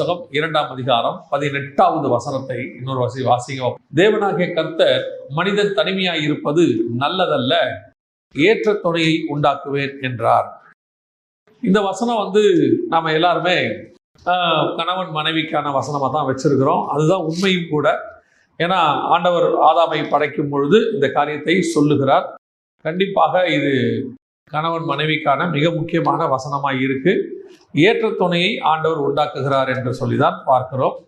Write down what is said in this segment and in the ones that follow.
புஸ்தகம் இரண்டாம் அதிகாரம் பதினெட்டாவது வசனத்தை இன்னொரு வசதி வாசிங்க. தேவனாகிய கர்த்தர் மனிதன் தனிமையாய் இருப்பது நல்லதல்ல ஏற்ற துணையை உண்டாக்குவேன் என்றார். இந்த வசனம் வந்து நாம எல்லாருமே ஆஹ், கணவன் மனைவிக்கான வசனமாக தான் வச்சிருக்கிறோம். அதுதான் உண்மையும் கூட. ஏன்னா ஆண்டவர் ஆதாமை படைக்கும் பொழுது இந்த காரியத்தை சொல்லுகிறார். கண்டிப்பாக இது கணவன் மனைவிக்கான மிக முக்கியமான வசனமாக இருக்கு. ஏற்ற துணையை ஆண்டவர் உண்டாக்குகிறார் என்று சொல்லிதான் பார்க்கிறோம்.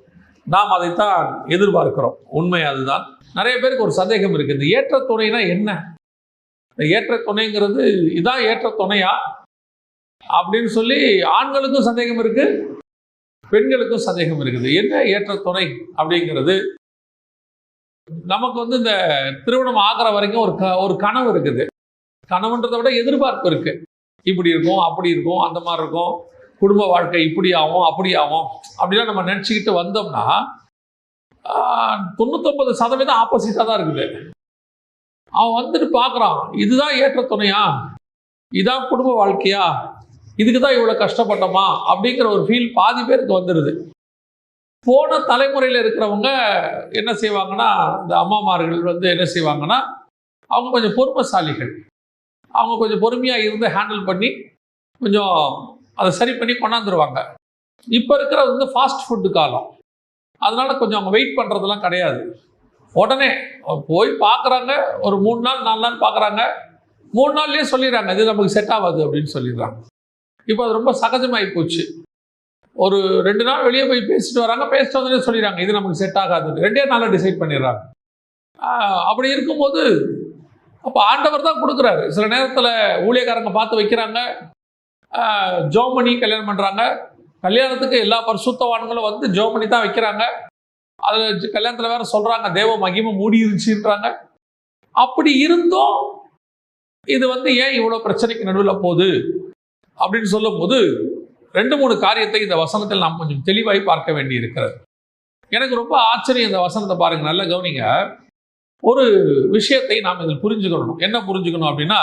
நாம் அதைத்தான் எதிர்பார்க்கிறோம். உண்மை அதுதான். நிறைய பேருக்கு ஒரு சந்தேகம் இருக்கு. இந்த ஏற்ற துணைனா என்ன? இந்த ஏற்ற துணைங்கிறது இதான் ஏற்ற துணையா? அப்படின்னு சொல்லி ஆண்களுக்கும் சந்தேகம் இருக்கு. பெண்களுக்கும் சந்தேகம் இருக்குது. என்ன ஏற்ற துணை அப்படிங்கிறது? நமக்கு வந்து இந்த திருமணம் ஆகிற வரைக்கும் ஒரு க ஒரு கனவு இருக்குது. கனவுன்றதை விட எதிர்பார்ப்பு இருக்கு. இப்படி இருக்கும் அப்படி இருக்கும் அந்த மாதிரி இருக்கும். குடும்ப வாழ்க்கை இப்படி ஆகும் அப்படி ஆகும் அப்படிலாம் நம்ம நினச்சிக்கிட்டு வந்தோம்னா ஆஹ், தொண்ணூத்தொன்பது சதவீதம் ஆப்போசிட்டாக தான் இருக்குது. அவன் வந்துட்டு பார்க்குறான் இதுதான் ஏற்ற துணையா? இதான் குடும்ப வாழ்க்கையா? இதுக்கு தான் இவ்வளோ கஷ்டப்பட்டோமா? அப்படிங்கிற ஒரு ஃபீல் பாதி பேருக்கு வந்துடுது போன தலைமுறையில் இருக்கிறவங்க என்ன செய்வாங்கன்னா இந்த அம்மாமார்கள் வந்து என்ன செய்வாங்கன்னா அவங்க கொஞ்சம் பொறுமைசாலிகள். அவங்க கொஞ்சம் பொறுமையாக இருந்து ஹேண்டில் பண்ணி கொஞ்சம் அதை சரி பண்ணி கொண்டாந்துருவாங்க. இப்போ இருக்கிறது வந்து ஃபாஸ்ட் ஃபுட்டு காலம். அதனால் கொஞ்சம் அவங்க வெயிட் பண்ணுறதெல்லாம் கிடையாது. உடனே போய் பார்க்குறாங்க ஒரு மூணு நாள் நாலு நாள் பார்க்குறாங்க மூணு நாள்லேயே சொல்லிடுறாங்க இது நமக்கு செட் ஆகாது அப்படின்னு சொல்லிடுறாங்க. இப்போ அது ரொம்ப சகஜமாகி போச்சு. ஒரு ரெண்டு நாள் வெளியே போய் பேசிட்டு வராங்க பேசிட்டு வந்தோடனே சொல்லிடுறாங்க இது நமக்கு செட் ஆகாது ரெண்டே நாளில் டிசைட் பண்ணிடுறாங்க. அப்படி இருக்கும்போது அப்போ ஆண்டவர் தான் கொடுக்குறாரு. சில நேரத்தில் ஊழியக்காரங்க பார்த்து வைக்கிறாங்க. ஜோமணி கல்யாணம் பண்ணுறாங்க கல்யாணத்துக்கு எல்லா பரிசுத்தவான்களும் வந்து ஜோமணி தான் வைக்கிறாங்க. அதில் கல்யாணத்தில் வேற சொல்கிறாங்க தேவ மகிமை மூடி இருந்துச்சுன்றாங்க அப்படி இருந்தும் இது வந்து ஏன் இவ்வளோ பிரச்சனைக்கு நடுவில் போகுது? அப்படின்னு சொல்லும்போது ரெண்டு மூணு காரியத்தை இந்த வசனத்தில் நாம் கொஞ்சம் தெளிவாய் பார்க்க வேண்டி இருக்கிறது எனக்கு ரொம்ப ஆச்சரியம் இந்த வசனத்தை பாருங்க நல்லா கவனிங்க. ஒரு விஷயத்தை நாம் இதில் புரிஞ்சுக்கணும். என்ன புரிஞ்சுக்கணும் அப்படின்னா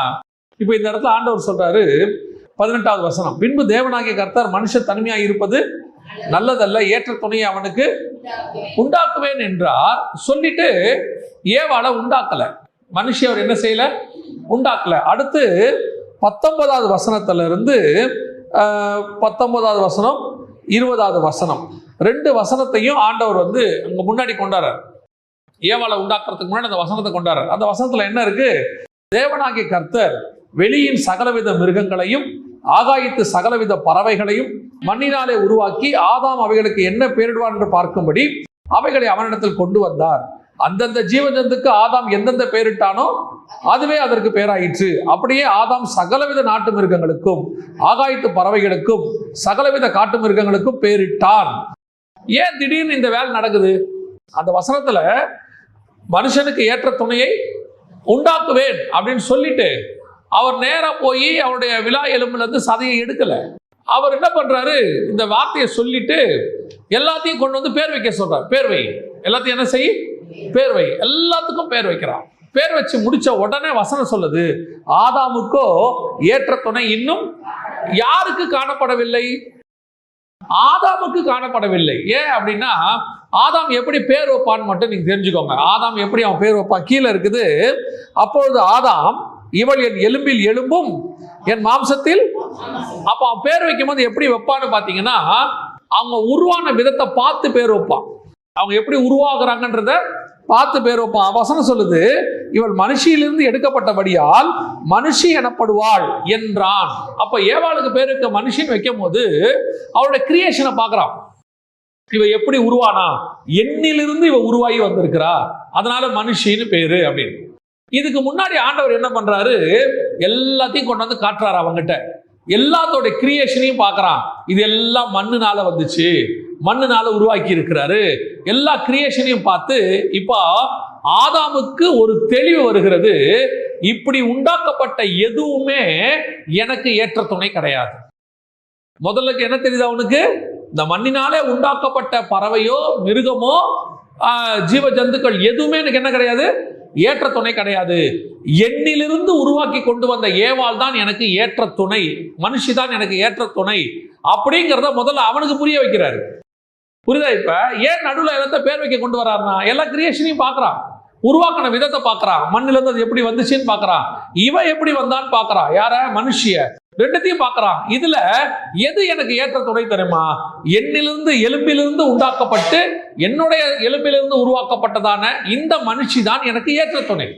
இப்போ இந்த இடத்துல ஆண்டவர் சொல்றாரு பதினெட்டாவது வசனம். பின்பு தேவனாகிய கர்த்தர் மனுஷ தனிமையாக இருப்பது நல்லதல்ல ஏற்ற துணையை அவனுக்கு உண்டாக்குவேன் என்றார். சொல்லிட்டு ஏவாளை உண்டாக்கல. மனுஷி அவர் என்ன செய்யல? உண்டாக்கல. அடுத்து பத்தொன்பதாவது வசனத்துல இருந்து பத்தொன்பதாவது வசனம் இருபதாவது வசனம். ரெண்டு வசனத்தையும் ஆண்டவர் வந்து அங்க முன்னாடி கொண்டாடுறார். ஏவாளை உண்டாக்குறதுக்கு முன்னாடி அந்த வசனத்தை கொண்டாடுறார். அந்த வசனத்துல என்ன இருக்கு? தேவனாகிய கர்த்தர் வெளியின் சகலவித மிருகங்களையும் ஆகாயத்து சகலவித பறவைகளையும் மண்ணினாலே உருவாக்கி ஆதாம் அவைகளுக்கு என்ன பேரிடுவார் என்று பார்க்கும்படி அவைகளை அவனிடத்தில் கொண்டு வந்தார். அந்தந்த ஜீவஜந்துக்கு ஆதாம் எந்தெந்த பேரிட்டானோ அதுவே அதற்கு பேராயிற்று. அப்படியே ஆதாம் சகலவித நாட்டு மிருகங்களுக்கும் ஆகாயத்து பறவைகளுக்கும் சகலவித காட்டு மிருகங்களுக்கும் பேரிட்டான். ஏன் திடீர்னு இந்த வேலை நடக்குது? அந்த வசனத்துல மனுஷனுக்கு ஏற்ற துணையை உண்டாக்குவேன் அப்படின்னு சொல்லிட்டு அவர் நேராக போய் அவருடைய விழா எலும்புலேருந்து சதையை எடுக்கலை. அவர் என்ன பண்ணுறாரு இந்த வார்த்தையை சொல்லிட்டு எல்லாத்தையும் கொண்டு வந்து பேர் வைக்க சொல்கிறார் பேர் வை. எல்லாத்தையும் என்ன செய்? பேர் வை. எல்லாத்துக்கும் பேர் வைக்கிறான். பேர் வச்சு முடிச்ச உடனே வசனம் சொல்லுது. ஆதாமுக்கோ ஏற்ற துணை இன்னும் யாருக்கு காணப்படவில்லை? ஆதாமுக்கு காணப்படவில்லை. ஏன் அப்படின்னா ஆதாம் எப்படி பேர் வைப்பான்னு மட்டும் நீங்கள் தெரிஞ்சுக்கோங்க. ஆதாம் எப்படி அவன் பேர் வைப்பான் கீழே இருக்குது அப்பொழுது ஆதாம் இவள் என் எலும்பில் எலும்பும் என் மாம்சத்தில் அப்போ அவன் பேர் வைக்கும்போது எப்படி வைப்பான்னு பார்த்தீங்கன்னா அவங்க உருவான விதத்தை பார்த்து பேர் வைப்பான். அவங்க எப்படி உருவாகிறாங்கன்றத பார்த்து பேர் வைப்பான். வசனம் சொல்லுது இவள் மனுஷியிலிருந்து எடுக்கப்பட்டபடியால் மனுஷி எனப்படுவாள் என்றான். அப்ப ஏவாளுக்கு பேர் வைக்க மனுஷின்னு வைக்கும் போது அவளுடைய கிரியேஷனை பார்க்குறான். இவ எப்படி உருவானா? எண்ணிலிருந்து இவ உருவாகி வந்திருக்கிறா? அதனால மனுஷின்னு பேரு அப்படின்னு. இதுக்கு முன்னாடி ஆண்டவர் என்ன பண்றாரு? எல்லாத்தையும் கொண்டு வந்து காட்டுறாரு அவங்ககிட்ட எல்லாத்தோட கிரியேஷனையும் பார்க்கறான். இது எல்லாம் மண்ணுனால வந்துச்சு. மண்ணுனால உருவாக்கி இருக்கிறாரு. எல்லா கிரியேஷனையும் பார்த்து இப்போ ஆதாமுக்கு ஒரு தெளிவு வருகிறது. இப்படி உண்டாக்கப்பட்ட எதுவுமே எனக்கு ஏற்ற துணை கிடையாது. முதல்ல என்ன தெரியுது அவனுக்கு இந்த மண்ணினாலே உண்டாக்கப்பட்ட பறவையோ மிருகமோ ஜீவ ஜந்துக்கள் எதுவுமே எனக்கு என்ன கிடையாது? ஏற்ற துணை கிடையாது. எண்ணிலிருந்து உருவாக்கி கொண்டு வந்த ஏவாள் தான் எனக்கு ஏற்ற துணை. மனுஷி தான் எனக்கு ஏற்ற துணை. அப்படிங்கிறத முதல்ல அவனுக்கு புரிய வைக்கிறாரு. புரியுதா இப்ப? ஏன் நடுவில் எல்லாத்த பேர் வைக்க கொண்டு வர்றாருன்னா எல்லா கிரியேஷனையும் பார்க்கறான். உருவாக்கின விதத்தை பார்க்கறான் மண்ணுல இருந்து அது எப்படி வந்துச்சுன்னு பார்க்கறான் இவன் எப்படி வந்தான்னு பார்க்கறான் யார? மனுஷிய. ரெண்டுத்தையும் பார்க்கறான் இதுல எது எனக்கு ஏற்ற துணை தெரியுமா? என்னிலிருந்து எலும்பிலிருந்து உண்டாக்கப்பட்டு என்னுடைய எலும்பிலிருந்து உருவாக்கப்பட்டதான இந்த மனுஷி தான் எனக்கு ஏற்ற துணை.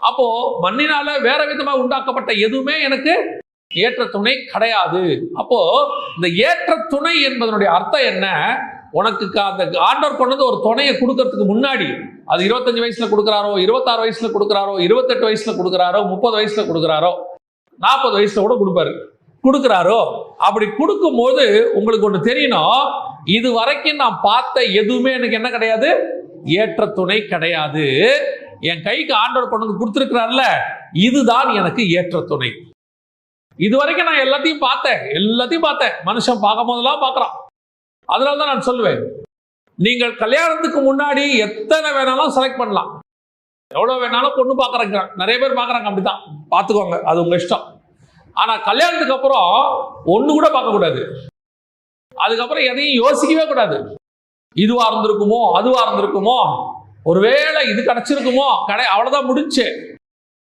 அப்போ மண்ணினால வேற விதமா உண்டாக்கப்பட்ட எதுவுமே எனக்கு ஏற்ற துணை கிடையாது. அப்போ இந்த ஏற்ற துணை என்பதனுடைய அர்த்தம் என்ன? உனக்கு அந்த ஆண்டவர் கொண்டு வந்து ஒரு துணையை கொடுக்கறதுக்கு முன்னாடி. அது இருபத்தஞ்சு வயசுல கொடுக்குறாரோ இருபத்தாறு வயசுல கொடுக்குறாரோ இருபத்தெட்டு வயசுல கொடுக்குறாரோ முப்பது வயசுல கொடுக்குறாரோ நாற்பது வயசுல கூட கொடுப்பாரு. கொடுக்குறாரோ? அப்படி கொடுக்கும்போது உங்களுக்கு ஒன்று தெரியணும். இது வரைக்கும் நான் பார்த்த எதுவுமே எனக்கு என்ன கிடையாது? ஏற்ற துணை கிடையாது. என் கைக்கு ஆண்டவர் கொண்டு வந்து கொடுத்துருக்கிறார்ல இதுதான் எனக்கு ஏற்ற துணை. இது வரைக்கும் நான் எல்லாத்தையும் பார்த்தேன். எல்லாத்தையும் பார்த்தேன். மனுஷன் பார்க்கும் போதெல்லாம் பார்க்குறான். அதனால தான் நான் சொல்லுவேன். நீங்கள் கல்யாணத்துக்கு முன்னாடி எத்தனை வேணாலும் செலக்ட் பண்ணலாம். எவ்வளோ வேணாலும் பொண்ணு பார்க்குறாங்க நிறைய பேர் பார்க்குறாங்க அப்படிதான் பார்த்துக்கோங்க அது உங்கள் இஷ்டம். ஆனால் கல்யாணத்துக்கு அப்புறம் ஒன்று கூட பார்க்கக்கூடாது அதுக்கப்புறம் எதையும் யோசிக்கவே கூடாது. இதுவாக இருந்திருக்குமோ அதுவாக இருந்திருக்குமோ ஒருவேளை இது கிடைச்சிருக்குமோ கடை அவ்வளோதான் முடிச்சு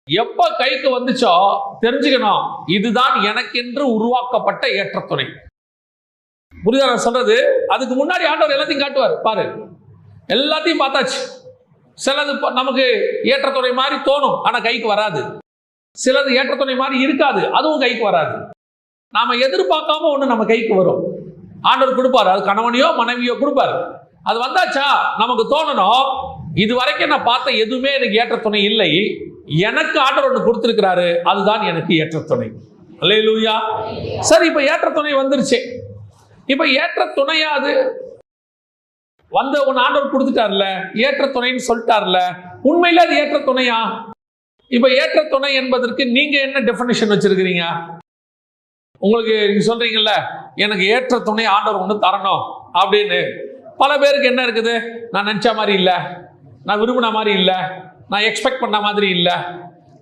எப்போ கைக்கு வந்துச்சோ தெரிஞ்சுக்கணும் இதுதான் எனக்கென்று உருவாக்கப்பட்ட ஏற்றத்துறை. புரியுதா நான் சொல்றது? அதுக்கு முன்னாடி ஆண்டவர் எல்லாத்தையும் காட்டுவார். பாரு. எல்லாத்தையும் பார்த்தாச்சு. சிலது நமக்கு ஏற்றத்துறை மாதிரி தோணும் ஆனால் கைக்கு வராது. சிலது ஏற்றத்துறை மாதிரி இருக்காது அதுவும் கைக்கு வராது. நாம எதிர்பார்க்காம ஒன்று நம்ம கைக்கு வரும். ஆண்டவர் கொடுப்பாரு. அது கணவனையோ மனைவியோ கொடுப்பாரு. அது வந்தாச்சா? நமக்கு தோணணும். இது வரைக்கும் நான் பார்த்த எதுவுமே எனக்கு ஏற்ற துணை இல்லை. எனக்கு ஆண்டவர் ஒன்று கொடுத்துருக்கிறாரு. அதுதான் எனக்கு ஏற்ற துணை அல்லேலூயா. சரி இப்போ ஏற்ற துணை வந்துருச்சு. இப்ப ஏற்ற துணையா அது? வந்த உன் ஆண்டவர் கொடுத்துட்டார்ல ஏற்ற துணைன்னு சொல்லிட்டார்ல உண்மையில அது ஏற்ற துணையா? இப்ப ஏற்ற துணை என்பதற்கு நீங்க என்ன டெஃபினேஷன் வச்சிருக்கிறீங்க? உங்களுக்கு நீங்க சொல்றீங்கல்ல எனக்கு ஏற்ற துணை ஆண்டவர் ஒன்று தரணும் அப்படின்னு. பல பேருக்கு என்ன இருக்குது? நான் நினச்ச மாதிரி இல்லை. நான் விரும்பின மாதிரி இல்லை. நான் எக்ஸ்பெக்ட் பண்ண மாதிரி இல்லை.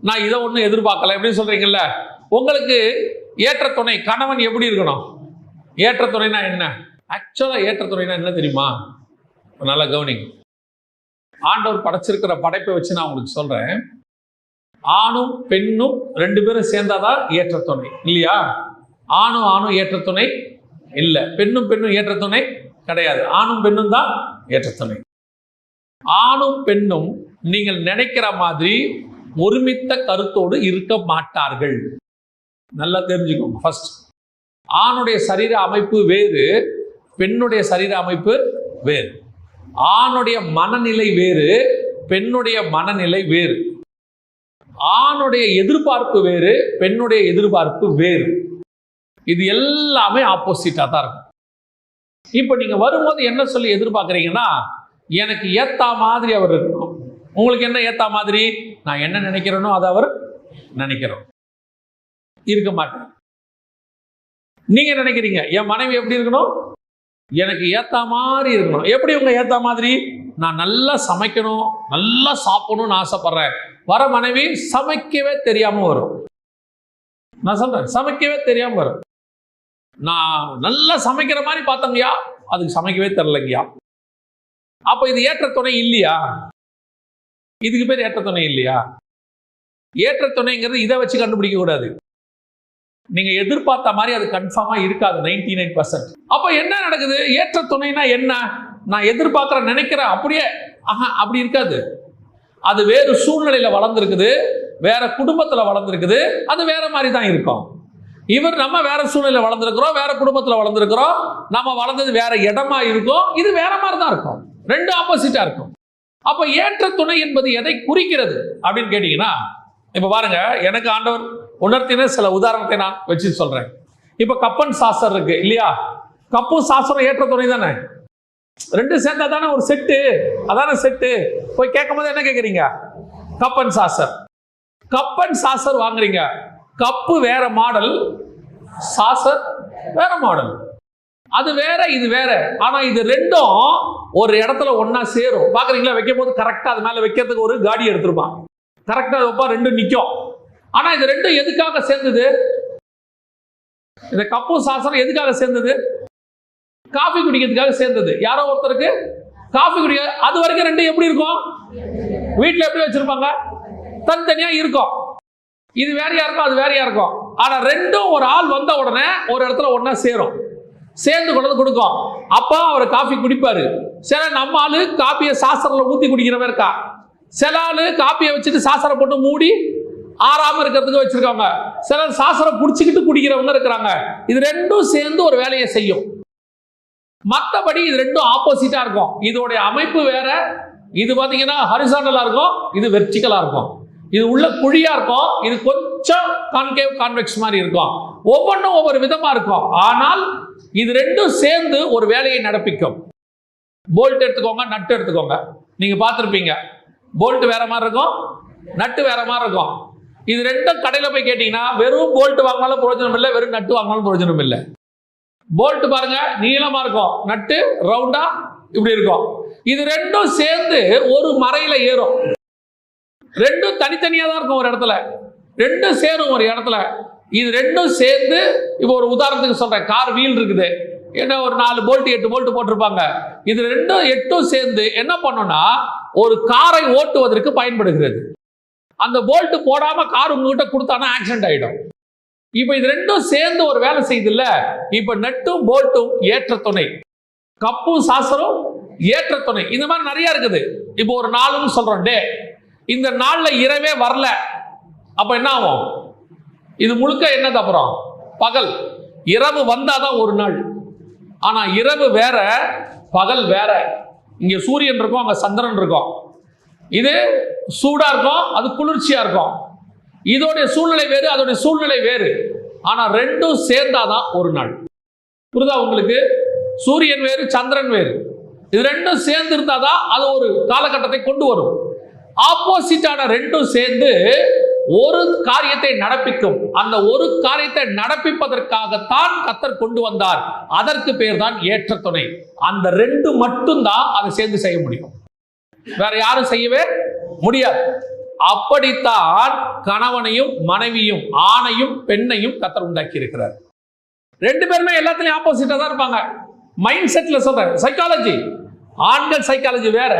நான் இதை ஒன்றும் எதிர்பார்க்கல. எப்படின்னு சொல்றீங்கல்ல உங்களுக்கு ஏற்ற துணை கணவன் எப்படி இருக்கணும்? ஏற்றத்துறைனா என்ன? ஆக்சுவலாக ஏற்றத்துறைனா என்ன தெரியுமா? நல்லா கவனிங்க. ஆண்டவர் படைச்சிருக்கிற படைப்பை வச்சு நான் உங்களுக்கு சொல்கிறேன் ஆணும் பெண்ணும் ரெண்டு பேரும் சேர்ந்தாதான் ஏற்றத்துணை. இல்லையா? ஆணும் ஆணும் ஏற்றத்துணை இல்லை. பெண்ணும் பெண்ணும் ஏற்றத்துணை கிடையாது. ஆணும் பெண்ணும் தான் ஏற்றத்துணை. ஆணும் பெண்ணும் நீங்கள் நினைக்கிற மாதிரி ஒருமித்த கருத்தோடு இருக்க மாட்டார்கள். நல்லா தெரிஞ்சுக்கோங்க. ஃபர்ஸ்ட் ஆணுடைய சரீர அமைப்பு வேறு பெண்ணுடைய சரீர அமைப்பு வேறு. ஆணுடைய மனநிலை வேறு பெண்ணுடைய மனநிலை வேறு. ஆணுடைய எதிர்பார்ப்பு வேறு பெண்ணுடைய எதிர்பார்ப்பு வேறு. இது எல்லாமே ஆப்போசிட்டாக தான் இருக்கும். இப்போ நீங்கள் வரும்போது என்ன சொல்லி எதிர்பார்க்குறீங்கன்னா எனக்கு ஏத்தா மாதிரி அவர் இருக்கணும். உங்களுக்கு என்ன ஏத்தா மாதிரி? நான் என்ன நினைக்கிறேனோ அதை அவர் நினைக்கிறோம். இருக்க மாட்டேன் நீங்க நினைக்கிறீங்க என் மனைவி எப்படி இருக்கணும்? எனக்கு ஏத்தா மாதிரி இருக்கணும். எப்படி உங்க ஏத்தா மாதிரி? நான் நல்லா சமைக்கணும் நல்லா சாப்பிடணும்னு ஆசைப்படுறேன். வர மனைவி சமைக்கவே தெரியாம வரும். நான் சொல்றேன் சமைக்கவே தெரியாம வரும். நான் நல்லா சமைக்கிற மாதிரி பார்த்தங்கய்யா அதுக்கு சமைக்கவே தெரிலங்கய்யா அப்ப இது ஏற்ற துணை இல்லையா? இதுக்கு பேர் ஏற்ற துணை இல்லையா? ஏற்ற துணைங்கிறது இதை வச்சு கண்டுபிடிக்க கூடாது. நீங்க எதிர்பார்த்த மாதிரி அது கன்ஃபார்மா இருக்காது நைன்டி நைன் பர்சன்ட் அப்ப என்ன நடக்குது? ஏற்ற துணைனா என்ன? நான் எதிர்பார்க்கிற நினைக்கிறேன் அப்படியே ஆஹா அப்படி இருக்காது. அது வேறு சூழ்நிலையில வளர்ந்துருக்குது வேற குடும்பத்துல வளர்ந்துருக்குது அது வேற மாதிரி தான் இருக்கும். இவர் நம்ம வேற சூழ்நிலை வளர்ந்துருக்கிறோம் வேற குடும்பத்துல வளர்ந்துருக்கிறோம் நம்ம வளர்ந்தது வேற இடமா இருக்கும் இது வேற மாதிரி தான் இருக்கும். ரெண்டு ஆப்போசிட்டா இருக்கும். அப்ப ஏற்ற துணை என்பது எதை குறிக்கிறது அப்படின்னு கேட்டீங்கன்னா இப்ப பாருங்க எனக்கு ஆண்டவர் உணர்த்தின சில உதாரணத்தை நான் வச்சு சொல்றேன். இப்ப கப்பன் சாஸ்திரம் இருக்கு இல்லையா? கப்பும் சாஸ்திரம் ஏற்ற துணை தானே? ரெண்டு சேர்ந்தா தானே ஒரு செட்டு அதானே செட்டு போய் கேட்கும் போது என்ன கேட்குறீங்க? Cup and saucer. Cup and saucer வாங்குறீங்க. கப்பு வேற மாடல் சாசர் வேற மாடல். அது வேற இது வேற. ஆனா இது ரெண்டும் ஒரு இடத்துல ஒன்னா சேரும். பாக்குறீங்களா வைக்கும் போது கரெக்டா அது மேல வைக்கிறதுக்கு ஒரு காடி எடுத்துருப்பான். கரெக்டா வைப்பா ரெண்டும் நிக்கும். ஆனா இது ரெண்டும் எதுக்காக சேர்ந்தது? இந்த கப்பும் சாசனம் எதுக்காக சேர்ந்தது? காஃபி குடிக்கிறதுக்காக சேர்ந்தது. யாரோ ஒருத்தருக்கு காஃபி குடிக்க அது வரைக்கும் ரெண்டும் எப்படி இருக்கும்? வீட்டில் எப்படி வச்சிருப்பாங்க? தனித்தனியா இருக்கும். இது வேறையா இருக்கும் அது வேறையா இருக்கும் ஆனா ரெண்டும் ஒரு ஆள் வந்த உடனே ஒரு இடத்துல ஒண்ணா சேரும். சேர்ந்து கொண்டு வந்து கொடுக்கும். அப்பா அவர் காஃபி குடிப்பாரு. சில நம்ம ஆளு காப்பியை சாசரில் ஊற்றி குடிக்கிறவன் இருக்கா? சில ஆளு காப்பியை வச்சுட்டு சாசரை போட்டு மூடி ஆறாம இருக்கிறதுக்கு வச்சிருக்காங்க. சிலர் சாசனம் பிடிச்சிக்கிட்டு குடிக்கிறவங்க இருக்கிறாங்க. இது ரெண்டும் சேர்ந்து ஒரு வேலையை செய்யும். மற்றபடி இது ரெண்டும் ஆப்போசிட்டா இருக்கும். இதோடைய அமைப்பு வேற. இது பாத்தீங்கன்னா ஹரிசாண்டலா இருக்கும். இது வெர்டிக்கலா இருக்கும். இது உள்ள குழியா இருக்கும். இது கொஞ்சம் கான்கேவ் கான்வெக்ஸ் மாதிரி இருக்கும். ஒவ்வொன்றும் ஒவ்வொரு விதமா இருக்கும். ஆனால் இது ரெண்டும் சேர்ந்து ஒரு வேலையை நடப்பிக்கும். போல்ட் எடுத்துக்கோங்க நட்டு எடுத்துக்கோங்க. நீங்க பார்த்துருப்பீங்க. போல்ட் வேற மாதிரி இருக்கும். நட்டு வேற மாதிரி இருக்கும். இது ரெண்டும் கடையில் போய் கேட்டீங்கன்னா வெறும் போல்ட் வாங்கினாலும் பிரயோஜனம் இல்லை வெறும் நட்டு வாங்கினாலும் பிரயோஜனம் இல்லை போல்ட் பாருங்க நீளமா இருக்கும். நட்டு ரவுண்டா இப்படி இருக்கும். இது ரெண்டும் சேர்ந்து ஒரு மறையில ஏறும். ரெண்டும் தனித்தனியா தான் இருக்கும் ஒரு இடத்துல. ரெண்டும் சேரும் ஒரு இடத்துல. இது ரெண்டும் சேர்ந்து இப்போ ஒரு உதாரணத்துக்கு சொல்றேன். கார் வீல் இருக்குது. என்ன ஒரு நாலு போல்ட் எட்டு போல்ட் போட்டிருப்பாங்க. இது ரெண்டும் எட்டும் சேர்ந்து என்ன பண்ணும்னா ஒரு காரை ஓட்டுவதற்கு பயன்படுகிறது. அந்த போல்ட்டு போடாம கார் உங்ககிட்ட கொடுத்தானா ஆக்சிடென்ட் ஆயிடும். இப்போ இது ரெண்டும் சேர்ந்து ஒரு வேலை செய்யுதுல்ல இப்போ நட்டும் போல்ட்டும் ஏற்ற துணை கப்பும் சாசரும் ஏற்ற துணை இந்த மாதிரி நிறைய இருக்குது. இப்போ ஒரு நாளுன்னு சொல்றோம். டே இந்த நாள்ல இரவே வரல. அப்ப என்ன ஆகும்? இது முழுக்க என்னது அப்புறம்? பகல். இரவு வந்தாதான் ஒரு நாள். ஆனா இரவு வேற பகல் வேற. இங்க சூரியன் இருக்கும் அங்க சந்திரன் இருக்கும். இது சூடாக இருக்கும் அது குளிர்ச்சியாக இருக்கும். இதோடைய சூழ்நிலை வேறு அதோடைய சூழ்நிலை வேறு. ஆனால் ரெண்டும் சேர்ந்தாதான் ஒரு நாள். புரிதா உங்களுக்கு? சூரியன் வேறு சந்திரன் வேறு. இது ரெண்டும் சேர்ந்து இருந்தாதான் அது ஒரு காலகட்டத்தை கொண்டு வரும். ஆப்போசிட்டான ரெண்டும் சேர்ந்து ஒரு காரியத்தை நடப்பிக்கும். அந்த ஒரு காரியத்தை நடப்பிப்பதற்காகத்தான் கத்தர் கொண்டு வந்தார். அதற்கு பேர் தான் ஏற்ற துணை அந்த ரெண்டு மட்டும்தான் அதை சேர்ந்து செய்ய முடியும். வேற யாரும் செய்யவே முடியாது. அப்படித்தான் கணவனையும் மனைவியும் ஆணையும் பெண்ணையும் கத்தர் உண்டாக்கி இருக்கிறார் ரெண்டு பேருமே எல்லாத்துலயும் ஆப்போசிட்டா தான் இருப்பாங்க. மைண்ட் செட்ல சொல்றேன். சைக்காலஜி ஆண்கள் சைக்காலஜி வேற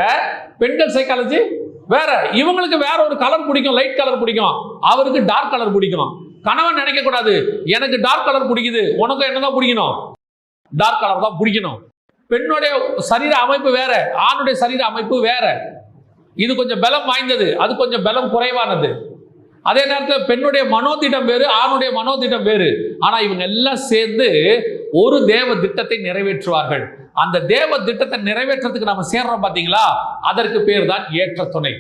பெண்கள் சைக்காலஜி வேற. இவங்களுக்கு வேற ஒரு கலர் பிடிக்கும் லைட் கலர் பிடிக்கும். அவருக்கு டார்க் கலர் பிடிக்கும். கணவன் நினைக்க கூடாது எனக்கு டார்க் கலர் பிடிக்குது. உனக்கு என்னதான் பிடிக்கணும்? டார்க் கலர் தான் பிடிக்கணும். பெண்ணுடைய சரீர அமைப்பு வேற ஆணுடைய சரீர அமைப்பு வேற. இது கொஞ்சம் பலம் வாய்ந்தது அது கொஞ்சம் பலம் குறைவானது. அதே நேரத்தில் பெண்ணுடைய மனோதிடம் வேறு ஆணுடைய மனோதிடம் வேறு. ஆனால் இவங்க எல்லாம் சேர்ந்து ஒரு தேவ திட்டத்தை நிறைவேற்றுவார்கள். அந்த தேவ திட்டத்தை நிறைவேற்றத்துக்கு நம்ம சேர்றோம் பார்த்தீங்களா அதற்கு பேர் தான் ஏற்ற துணை.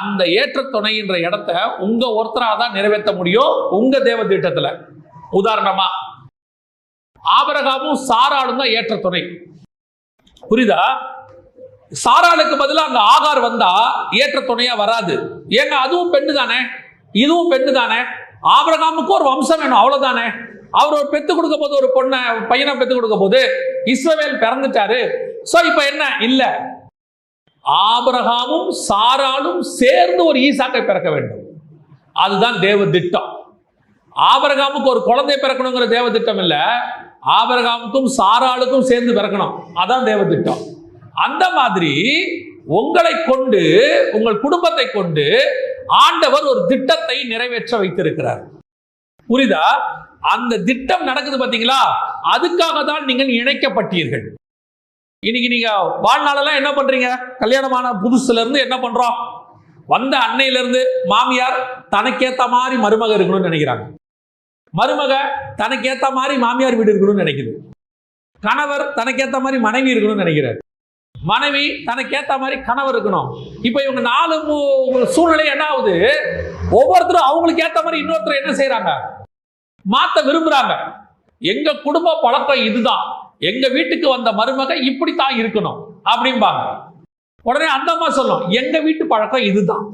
அந்த ஏற்ற துணைன்ற இடத்த உங்க ஒருத்தராக தான் நிறைவேற்ற முடியும் உங்க தேவ திட்டத்தில். உதாரணமா ஆபரகாமும் சாராளும் தான் ஏற்ற துணை. புரியுதா? சாராளுக்கு பதிலாக அந்த ஆகார் வந்தா ஏற்ற துணையா வராது. ஏங்க அதுவும் பெண்ணு தானே? இதுவும் பெண்ணு தானே? ஆபரகாமுக்கு ஒரு வம்சம் வேணும் அவ்வளவுதானே? அவர் ஒரு பெத்து கொடுக்க போது ஒரு பொண்ணை பையனை பெத்து கொடுக்க போது இஸ்ரவேல் பிறந்துட்டாரு. சோ இப்ப என்ன? இல்ல. ஆபரகாமும் சாராலும் சேர்ந்து ஒரு ஈசாக்கை பிறக்க வேண்டும். அதுதான் தேவ திட்டம். ஆபரகாமுக்கு ஒரு குழந்தை பிறக்கணுங்கிற தேவ திட்டம் இல்லை. ஆபரகாமுக்கும் சாராளுக்கும் சேர்ந்து பிறக்கணும். அதான் தேவ திட்டம் அந்த மாதிரி உங்களை கொண்டு உங்கள் குடும்பத்தை கொண்டு ஆண்டவர் ஒரு திட்டத்தை நிறைவேற்ற வைத்திருக்கிறார். புரிதா? அந்த திட்டம் நடக்குது பாத்தீங்களா? அதுக்காக தான் நீங்கள் இணைக்கப்பட்டீர்கள். இன்னைக்கு நீங்க வாழ்நாளெல்லாம் என்ன பண்றீங்க? கல்யாணமான புதுசுல இருந்து என்ன பண்றோம்? வந்த அன்னையில இருந்து மாமியார் தனக்கேத்த மாதிரி மருமக இருக்கணும்னு நினைக்கிறாங்க. மருமக தனக்கு ஏற்ற மாதிரி மாமியார் வீடு இருக்கணும்னு நினைக்குது. கணவர் தனக்கேத்த மாதிரி மனைவி இருக்கணும்னு நினைக்கிறார். மனைவி தனக்கேத்த மாதிரி கணவர் இருக்கணும். இப்போ இவங்க நாலு சூழ்நிலை என்ன ஆகுது? ஒவ்வொருத்தரும் அவங்களுக்கு ஏத்த மாதிரி இன்னொருத்தர் என்ன செய்யறாங்க மாத்த விரும்புறாங்க. எங்க குடும்ப பழக்கம் இதுதான். எங்க வீட்டுக்கு வந்த மருமக இப்படித்தான் இருக்கணும் அப்படிம்பாங்க. உடனே அந்த அம்மா சொல்லும் எங்க வீட்டு பழக்கம் இதுதான்.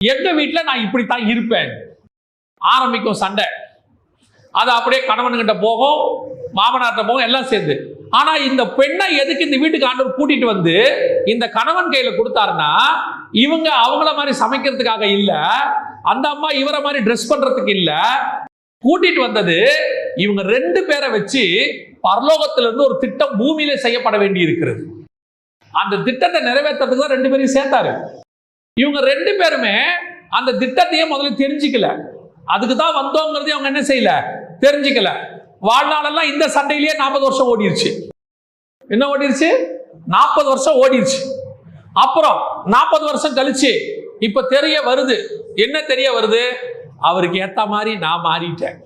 எங்க வீட்டுல நான் இப்படித்தான் இருப்பேன். ஆரம்பிக்கும் சண்டை. அது அப்படியே கணவன்கிட்ட போகும் மாமனார்கிட்ட போகும் எல்லாம் சேர்ந்து. ஆனா இந்த பெண்ணை எதுக்கு இந்த வீட்டுக்கு ஆண்டவர் கூட்டிட்டு வந்து இந்த கணவன் கையில கொடுத்தாருன்னா இவங்க அவங்கள மாதிரி சமைக்கிறதுக்காக இல்ல அந்த அம்மா இவரை மாதிரி ட்ரெஸ் பண்றதுக்கு இல்ல. கூட்டிட்டு வந்தது இவங்க ரெண்டு பேரை வச்சு பரலோகத்திலிருந்து ஒரு திட்டம் பூமியில செய்யப்பட வேண்டி இருக்கிறது அந்த திட்டத்தை நிறைவேற்றத்துக்கு தான் ரெண்டு பேரையும் சேர்த்தாரு. இவங்க ரெண்டு பேருமே அந்த திட்டத்தையே முதல்ல தெரிஞ்சுக்கல. அதுக்கு தான் வந்தோங்கிறதையும் அவங்க என்ன செய்யல? தெரிஞ்சுக்கல. வாழ்நாளெல்லாம் இந்த சண்டையிலேயே நாற்பது வருஷம் ஓடிடுச்சு என்ன ஓடிருச்சு? நாற்பது வருஷம் ஓடிடுச்சு அப்புறம் நாற்பது வருஷம் கழிச்சு இப்ப தெரிய வருது. என்ன தெரிய வருது? அவருக்கு ஏத்த மாதிரி நான் மாறிட்டேன்.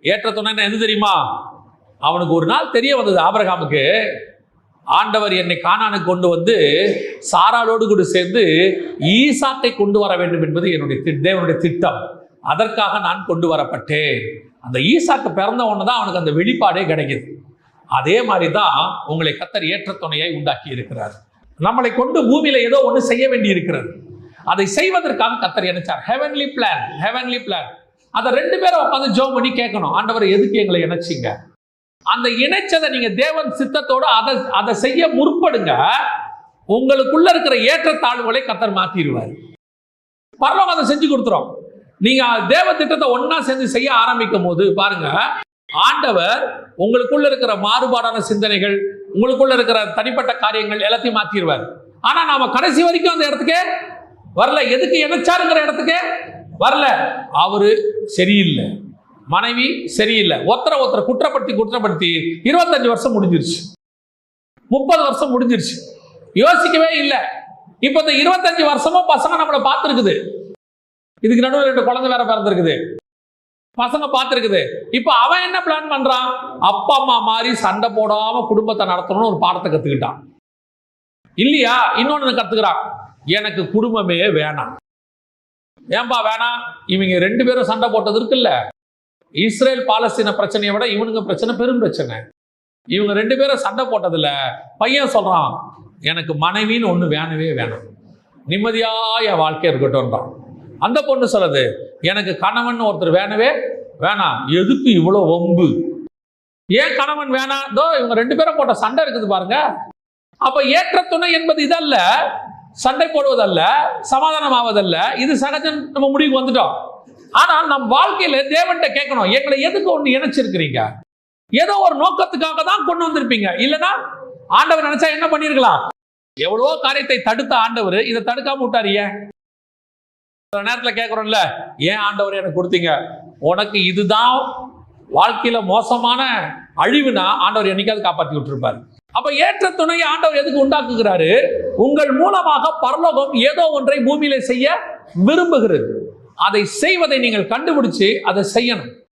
ஏற்ற துணை எது தெரியுமா? அவனுக்கு ஒரு நாள் தெரிய வந்தது ஆபரகாமுக்கு. ஆண்டவர் என்னை காணானுக்கு கொண்டு வந்து சாராளோடு கூட சேர்ந்து ஈசாட்டை கொண்டு வர வேண்டும் என்பது என்னுடைய தேவனுடைய திட்டம். அதற்காக நான் கொண்டு வரப்பட்டேன். அந்த ஈசாக்கு பிறந்த ஒன்று தான் அவனுக்கு அந்த வெளிப்பாடே கிடைக்குது. அதே மாதிரி தான் உங்களை கத்தர் ஏற்ற துணையை உண்டாக்கி இருக்கிறார். நம்மளை கொண்டு பூமியில ஏதோ ஒன்று செய்ய வேண்டி இருக்கிறது. அதை செய்வதற்காக கத்தர் நினைச்சார் ஹெவன்லி பிளான் ஹெவன்லி பிளான் அதை ரெண்டு பேரும் உட்காந்து ஜோம் பண்ணி கேட்கணும். ஆண்டவர் எதுக்கு எங்களை இணைச்சிங்க? அந்த இணைச்சதை நீங்க தேவன் சித்தத்தோடு அதை அதை செய்ய முற்படுங்க. உங்களுக்குள்ள இருக்கிற ஏற்றத்தாழ்வுகளை கத்தர் மாத்திடுவார் பரலோகம் அதை செஞ்சு கொடுத்துரும். நீங்க தேவ திட்டத்தை ஒன்னா சேர்ந்து செய்ய ஆரம்பிக்கும் போது பாருங்க ஆண்டவர் உங்களுக்குள்ள இருக்கிற மாறுபாடான சிந்தனைகள் உங்களுக்குள்ள இருக்கிற தனிப்பட்ட காரியங்கள் எல்லாத்தையும் மாத்திடுவார் ஆனா நாம கடைசி வரைக்கும் அந்த இடத்துக்கே வரல. எதுக்கு இணைச்சாருங்கிற இடத்துக்கே வரல. அவரு சரியில்லை. மனைவி சரியில்லை. ஒத்தரை ஒருத்தரை குற்றப்படுத்தி குற்றப்படுத்தி இருபத்தஞ்சு வருஷம் முடிஞ்சிருச்சு. முப்பது வருஷம் முடிஞ்சிருச்சு. யோசிக்கவே இல்லை. இப்போ இந்த இருபத்தஞ்சு வருஷமும் பசங்க நம்மளை பார்த்துருக்குது. இதுக்கு நடுவில் ரெண்டு குழந்தை வேற பிறந்திருக்குது. பசங்க பார்த்துருக்குது. இப்போ அவன் என்ன பிளான் பண்றான்? அப்பா அம்மா மாதிரி சண்டை போடாம குடும்பத்தை நடத்தணும்னு ஒரு பாடத்தை கத்துக்கிட்டான். இல்லையா? இன்னொன்னு கத்துக்கிறான்? எனக்கு குடும்பமே வேணாம். ஏன்பா வேணாம்? இவங்க ரெண்டு பேரும் சண்டை போட்டது இருக்குல்ல. இஸ்ரேல் பாலஸ்தீன பிரச்சனையை விட இவனுங்க பிரச்சனை பெரும் பிரச்சனை. இவங்க ரெண்டு பேரும் சண்டை போட்டதுல பையன் சொல்றான் எனக்கு மனைவின்னு ஒன்று வேணவே வேணாம். நிம்மதியாக என் வாழ்க்கை இருக்கட்டும்ன்றான். அந்த பொண்ணு சொல்லுது எனக்கு கணவன் ஒருத்தர் வேணவே வேணாம். எதுக்கு இவ்வளோ வம்பு? ஏன் கணவன் வேணாம் தோ இவங்க ரெண்டு பேரும் போட்ட சண்டை இருக்குது பாருங்க. அப்ப ஏற்ற துணை என்பது இதல்ல சண்டை போடுவதல்ல சமாதானம் ஆவதல்ல இது சகஜம். நம்ம முடிவுக்கு வந்துட்டோம். ஆனால் நம் வாழ்க்கையில தேவன்கிட்ட கேட்கணும் எங்களை எதுக்கு ஒன்று இணைச்சிருக்கிறீங்க? ஏதோ ஒரு நோக்கத்துக்காக தான் கொண்டு வந்திருப்பீங்க. இல்லைன்னா ஆண்டவர் நினைச்சா என்ன பண்ணிருக்கலாம்? எவ்வளவோ காரியத்தை தடுத்த ஆண்டவர் இதை தடுக்காம விட்டாரு ஏன்? நேரத்தில் கேட்குறோம்ல ஏன் ஆண்டவர் எனக்கு கொடுத்தீங்க? உனக்கு இதுதான் வாழ்க்கையில் மோசமான அழிவுனா ஆண்டவர் என்னைக்காவது காப்பாற்றி விட்டுருப்பாரு. அப்ப ஏற்ற துணையை ஆண்டவர் எதுக்கு உண்டாக்குகிறாரு? உங்கள் மூலமாக பரலோகம் ஏதோ ஒன்றை பூமியில செய்ய விரும்புகிறது. அதை செய்வதை நீங்கள் கண்டுபிடிச்சு அதை செய்யணும்.